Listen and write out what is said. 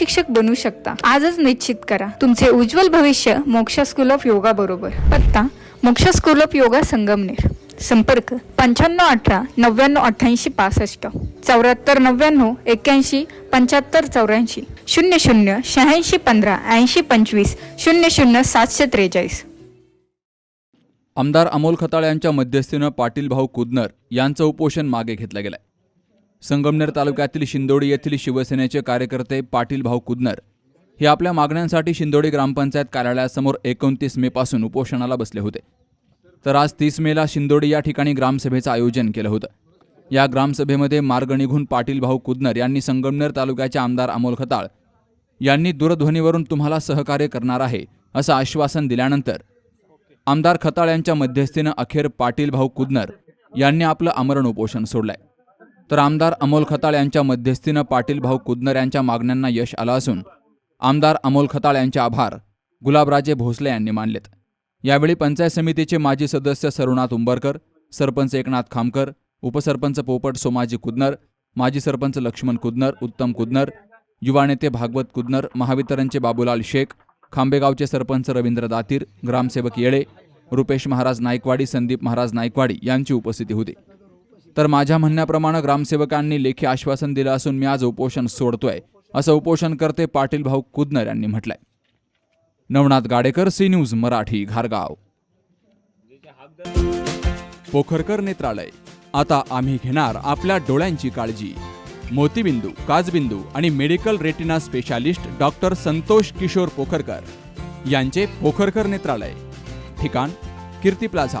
शिक्षक बनू शकता. आजच निश्चित करा. तुमचे उज्ज्वल भविष्य मोक्ष स्कूल ऑफ योगा बरोबर. पत्ता मोक्ष स्कूल ऑफ योगा संगमनेर. संपर्क पंच्याण्णव अठरा नव्याण्णव अठ्ठ्याऐंशी पासष्ट. चौऱ्याहत्तर नव्याण्णव एक्क्याऐंशी पंच्याहत्तर चौऱ्याऐंशी. शून्य शून्य शहाऐंशी पंधरा ऐंशी पंचवीस. शून्य शून्य सातशे त्रेचाळीस. आमदार अमोल खताळ यांच्या मध्यस्थीनं पाटील भाऊ कुदनर यांचं उपोषण मागे घेतलं गेलंय. संगमनेर तालुक्यातील शिंदोडी येथील शिवसेनेचे कार्यकर्ते पाटील भाऊ कुदनर हे आपल्या मागण्यांसाठी शिंदोडी ग्रामपंचायत कार्यालयासमोर एकोणतीस मे पासून उपोषणाला बसले होते. तर आज तीस मेला शिंदोडी या ठिकाणी ग्रामसभेचं आयोजन केलं होतं. या ग्रामसभेमध्ये मार्ग निघून पाटील भाऊ कुदनर यांनी संगमनेर तालुक्याचे आमदार अमोल खताळ यांनी दूरध्वनीवरून तुम्हाला सहकार्य करणार आहे असं आश्वासन दिल्यानंतर आमदार खताळ यांच्या मध्यस्थीनं अखेर पाटील भाऊ कुदनर यांनी आपलं आमरण उपोषण सोडलंय. तर आमदार अमोल खताळ यांच्या मध्यस्थीनं पाटील भाऊ कुदनर यांच्या मागण्यांना यश आलं असून आमदार अमोल खताळ यांचे आभार गुलाबराजे भोसले यांनी मानलेत. यावेळी पंचायत समितीचे माजी सदस्य सरुनाथ उंबरकर सरपंच एकनाथ खामकर उपसरपंच पोपट सोमाजी कुदनर माजी सरपंच लक्ष्मण कुदनर उत्तम कुदनर युवा नेते भागवत कुदनर महावितरणचे बाबूलाल शेख खांबेगावचे सरपंच रवींद्र दातीर ग्रामसेवक येळे रुपेश महाराज नाईकवाडी संदीप महाराज नाईकवाडी यांची उपस्थिती होती. तर माझ्या म्हणण्याप्रमाणे ग्रामसेवकांनी लेखी आश्वासन दिलं असून मी आज उपोषण सोडतोय असं उपोषणकर्ते पाटील भाऊ कुदनर यांनी म्हटलंय. नवनाथ गाडेकर सी न्यूज मराठी घारगाव. पोखरकर नेत्रालय. आता आम्ही घेणार आपल्या डोळ्यांची काळजी. मोतीबिंदू काजबिंदू आणि medical retina specialist doctor Santosh Kishor Pokharkar यांचे पोखरकर नेत्रालय. ठिकाण कीर्ती प्लाझा.